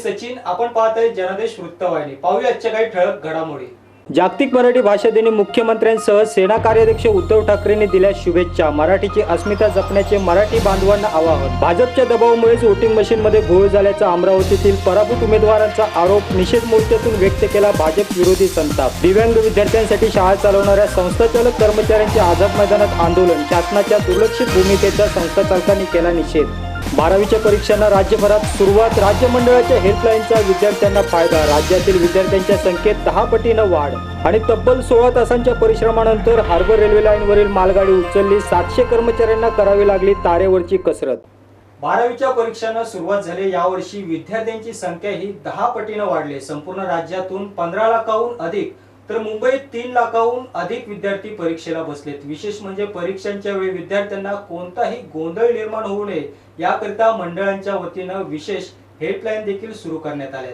सचिन आपण पाहत आहे जनादेश वृत्तवाहिनी. पाहूया आजच्या काही ठळक घडामोडी. जागतिक मराठी भाषा दिनी मुख्यमंत्र्यांसह सेना कार्याध्यक्ष उद्धव ठाकरेंनी दिल्या शुभेच्छा. मराठीची अस्मिता जपण्याचे मराठी बांधवांना आवाहन. भाजपच्या दबावामुळेच वोटिंग मशीनमध्ये घोळ झाल्याचा अमरावतीतील पराभूत उमेदवारांचा आरोप निषेध मोर्चातून व्यक्त केला भाजप विरोधी संताप. दिव्यांग विद्यार्थ्यांसाठी शाळा चालवणाऱ्या संस्थाचालक कर्मचाऱ्यांचे आझाद मैदानात आंदोलन. शासनाच्या दुर्लक्षित भूमिकेचा संस्थाचालकांनी केला निषेध. बारावीच्या परीक्षांना राज्यभरात सुरुवात राज्य मंडळाच्या हेल्पलाईनचा विद्यार्थ्यांना फायदा. राज्यातील विद्यार्थ्यांच्या संख्येत दहा पटीनं वाढ. आणि तब्बल सोळा तासांच्या परिश्रमानंतर हार्बर रेल्वे लाईनवरील मालगाडी उचलली. सातशे कर्मचाऱ्यांना करावी लागली तारेवरची कसरत. बारावीच्या परीक्षांना सुरुवात झाली. यावर्षी विद्यार्थ्यांची संख्या ही दहा पटीनं वाढली. संपूर्ण राज्यातून पंधरा लाखाहून अधिक तर मुंबईत तीन लाखाहून अधिक विद्यार्थी परीक्षेला बसलेत. विशेष म्हणजे परीक्षांच्या वेळी विद्यार्थ्यांना कोणताही गोंधळ निर्माण होऊ नये याकरिता मंडळांच्या वतीनं विशेष हेल्पलाईन देखील सुरू करण्यात आल्या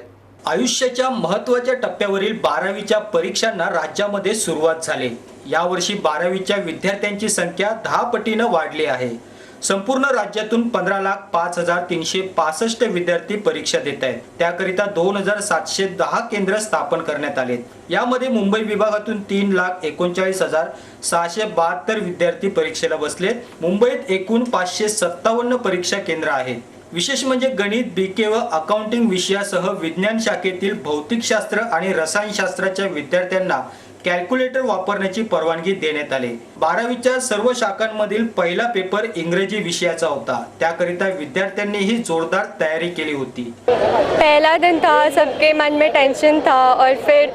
आयुष्याच्या महत्त्वाच्या टप्प्यावरील बारावीच्या परीक्षांना राज्यामध्ये सुरुवात झाली. यावर्षी बारावीच्या विद्यार्थ्यांची संख्या दहा पटीनं वाढली आहे. संपूर्ण राज्यातून पंधरा लाख पाच हजार तीनशे पासष्ट विद्यार्थी परीक्षा देत आहेत. त्याकरिता दोन हजार सातशे दहा केंद्र स्थापन करण्यात आले यामध्ये मुंबई विभागातून तीन लाख एकोणचाळीस हजार सहाशे बहात्तर विद्यार्थी परीक्षेला बसलेत. मुंबईत एकूण पाचशे सत्तावन्न परीक्षा केंद्र आहेत. विशेष म्हणजे गणित बी के व अकाउंटिंग विषयासह विज्ञान शाखेतील भौतिकशास्त्र आणि रसायनशास्त्राच्या विद्यार्थ्यांना कॅल्क्युलेटर वापरण्याची परवानगी देण्यात आली. बारावीच्या सर्व शाखांमधील पहिला पेपर इंग्रजी विषयाचा होता. त्याकरिता विद्यार्थ्यांनीही जोरदार तयारी केली होती. पहला दिन था सबके मन में टेंशन था और फिर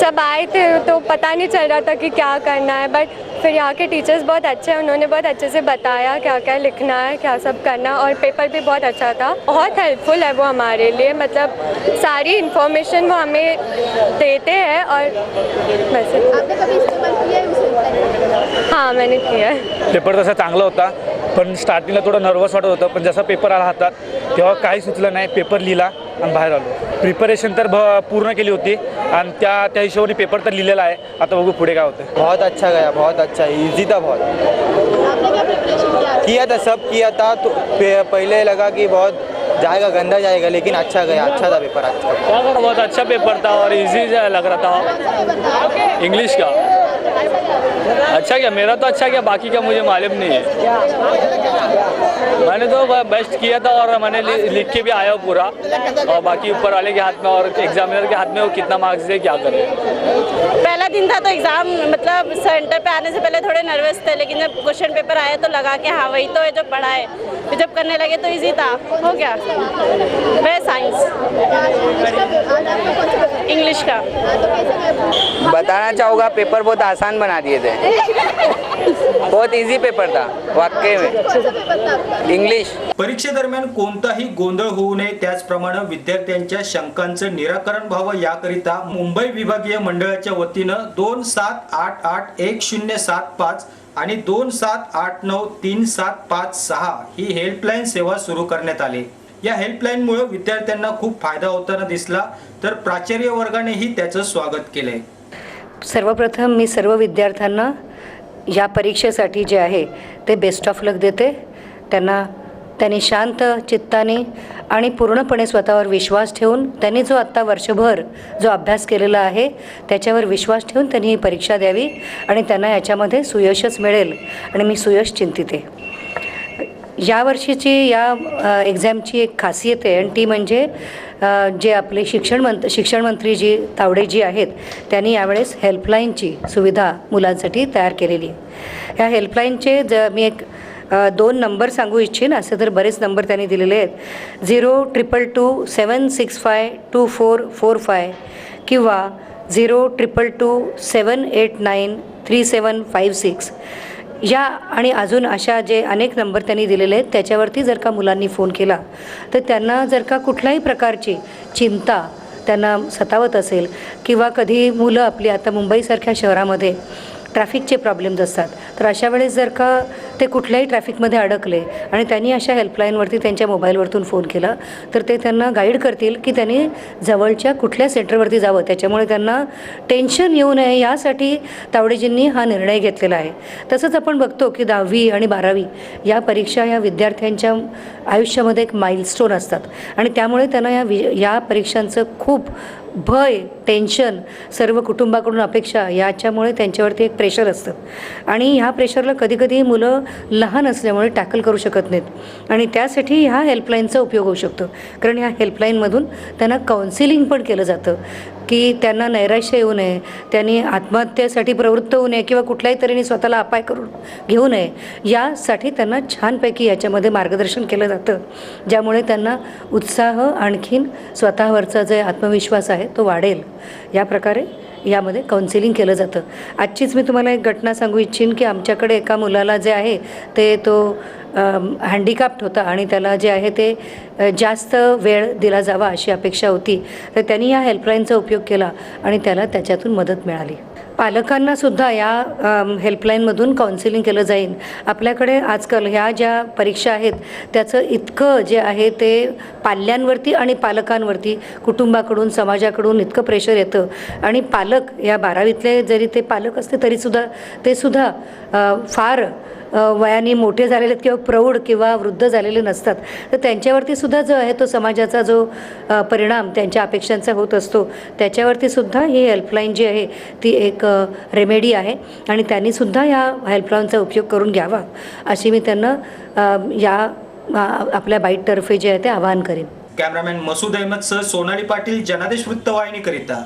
सब आए थे तो पता नहीं चल रहा था कि क्या करना है बट फिर यहाँ के टीचर्स बहुत अच्छे हैं उन्होंने बहुत अच्छे से बताया क्या क्या लिखना है क्या सब करना और पेपर भी बहुत अच्छा था। बहुत हेल्पफुल है वो हमारे लिए मतलब सारी इन्फॉर्मेशन वो हमें देते हैं और बस। आपने कभी इस्तेमाल किया है उस हेल्पलाइन हाँ मैंने किया है। पेपर तसा चांगला होता पण स्टार्टिंगला थोडं नर्वस वाटत होतं पण जसा पेपर आला हातात तेव्हा काही सुचलं नाही पेपर लिहिला आणि बाहेर आलो. प्रिपरेशन तर भ पूर्ण केली होती. आणि त्या त्या हिशोबाने पेपर तर लिहिलेला आहे. आता बघू पुढे काय होतं बहुत अच्छा गया बहुत अच्छा. इजी था बहुत. आपने क्या प्रिपरेशन किया? किया था सब किया था. तो पहले लगा कि बहुत जाएगा गंदा जाएगा लेकिन अच्छा गया अच्छा था पेपर अच्छा बहुत अच्छा पेपर था और इजी लग रहा था। इंग्लिश का। अच्छा क्या? मेरा तो अच्छा क्या? बाकी का मुझे मालूम नहीं है। मैंने तो बेस्ट किया था और मैंने लिख के भी आया हूँ पूरा। और बाकी ऊपर वाले के हाथ में और एग्जामिनर के हाथ में वो कितना मार्क्स दे क्या करे? पहला दिन था तो एग्ज़ाम मतलब सेंटर पे आने से पहले थोड़े नर्वस थे, लेकिन जब क्वेश्चन पेपर आया तो लगा कि हाँ वही तो है जो पढ़ा है। जब करने लगे तो इजी था। हो गया। मैं साइंस इंग्लिश का? बताना चाहूँगा पेपर बहुत आसान बना दिए थे। बहुत इजी पेपर था वाकई में। इंग्लिश परीक्षेदरम्यान कोणताही गोंधळ होऊ नये त्याचप्रमाणे विद्यार्थ्यांच्या शंकांचं निराकरण व्हावं याकरिता मुंबई विभागीय मंडळाच्या वतीनं दोन सात आठ आठ एक शून्य सात पाच आणि दोन सात आठ नऊ तीन सात पाच सहा ही हेल्पलाईन सेवा सुरू करण्यात आली. या हेल्पलाईनमुळे विद्यार्थ्यांना खूप फायदा होताना दिसला. तर प्राचार्य वर्गानेही त्याचं स्वागत केलंय. सर्वप्रथम मी सर्व विद्यार्थ्यांना या परीक्षेसाठी जे आहे ते बेस्ट ऑफ लक देते. त्यांना त्यांनी शांत चित्ताने आणि पूर्णपणे स्वतःवर विश्वास ठेवून त्यांनी जो आत्ता वर्षभर जो अभ्यास केलेला आहे त्याच्यावर विश्वास ठेवून त्यांनी ही परीक्षा द्यावी आणि त्यांना याच्यामध्ये सुयशच मिळेल आणि मी सुयश चिंतिते. या वर्षीची या एक्झामची एक खासियत आहे आणि ती म्हणजे जे आपले शिक्षण मंत शिक्षण मंत्री जी तावडे जी आहेत त्यांनी यावेळेस हेल्पलाईनची सुविधा मुलांसाठी तयार केलेली आहे. ह्या हेल्पलाईनचे ज मी एक दोन नंबर सांगू इच्छिन असे तर बरेच नंबर त्यांनी दिलेले आहेत. Zero triple two seven six five two four four five किंवा zero triple two seven eight nine three seven five six या आणि अजून अशा जे अनेक नंबर त्यांनी दिलेले आहेत त्याच्यावरती जर का मुलांनी फोन केला तर त्यांना जर का कुठल्याही प्रकारची चिंता त्यांना सतावत असेल किंवा कधी मुलं आपली आता मुंबईसारख्या शहरामध्ये ट्रॅफिकचे प्रॉब्लेम्स असतात. तर अशा वेळेस जर का ते कुठल्याही ट्रॅफिकमध्ये अडकले आणि त्यांनी अशा हेल्पलाईनवरती त्यांच्या मोबाईलवरतून फोन केला तर ते त्यांना गाईड करतील की त्यांनी जवळच्या कुठल्या सेंटरवरती जावं. त्याच्यामुळे त्यांना टेन्शन येऊ नये यासाठी तावडेजींनी हा निर्णय घेतलेला आहे. तसंच आपण बघतो की दहावी आणि बारावी या परीक्षा या विद्यार्थ्यांच्या आयुष्यामध्ये एक माइलस्टोन असतात. आणि त्यामुळे त्यांना या वि या परीक्षांचं खूप भय टेन्शन सर्व कुटुंबाकडून अपेक्षा याच्यामुळे त्यांच्यावरती एक प्रेशर असतं. आणि ह्या प्रेशरला कधीकधी मुलं लहान असल्यामुळे टॅकल करू शकत नाहीत. आणि त्यासाठी ह्या हेल्पलाईनचा उपयोग होऊ शकतो. कारण ह्या हेल्पलाईनमधून त्यांना काउन्सिलिंग पण केलं जातं. की त्यांना नैराश्य येऊ नये त्यांनी आत्महत्येसाठी प्रवृत्त होऊ नये किंवा कुठल्याही तऱ्हेने स्वतःला अपाय करून घेऊ नये यासाठी त्यांना छानपैकी याच्यामध्ये मार्गदर्शन केलं जातं. ज्यामुळे त्यांना उत्साह आणखीन स्वतःवरचा जे आत्मविश्वास आहे तो वाढेल. या प्रकारे यामध्ये काउन्सिलिंग केलं जातं. आजचीच मी तुम्हाला एक घटना सांगू इच्छिन की आमच्याकडे एका मुलाला जे आहे ते तो हँडिकॅप्ट होता आणि त्याला जे आहे ते जास्त वेळ दिला जावा अशी अपेक्षा होती. तर त्यांनी या हेल्पलाईनचा उपयोग केला आणि त्याला त्याच्यातून मदत मिळाली. पालकांना सुद्धा या हेल्पलाईनमधून काउन्सिलिंग केलं जाईल. आपल्याकडे आजकाल ह्या ज्या परीक्षा आहेत त्याचं इतकं जे आहे ते पाल्यांवरती आणि पालकांवरती कुटुंबाकडून समाजाकडून इतकं प्रेशर येतं. आणि पालक या बारावीतले जरी ते पालक असते तरीसुद्धा ते सुद्धा फार वयाने मोठे झालेले आहेत किंवा प्रौढ किंवा वृद्ध झालेले नसतात तर त्यांच्यावरती सुद्धा जो आहे तो समाजाचा जो परिणाम त्यांच्या अपेक्षांचा होत असतो त्याच्यावरती सुद्धा ही हेल्पलाईन जी आहे ती एक रेमेडी आहे आणि त्यांनीसुद्धा या हेल्पलाईनचा उपयोग करून घ्यावा अशी मी त्यांना या आपल्या बाईटतर्फे जे आहे ते आवाहन करेन. Cameraman Masood Ahmad sir Sonali Patil Janadesh वृत्तवाहिनीकरिता.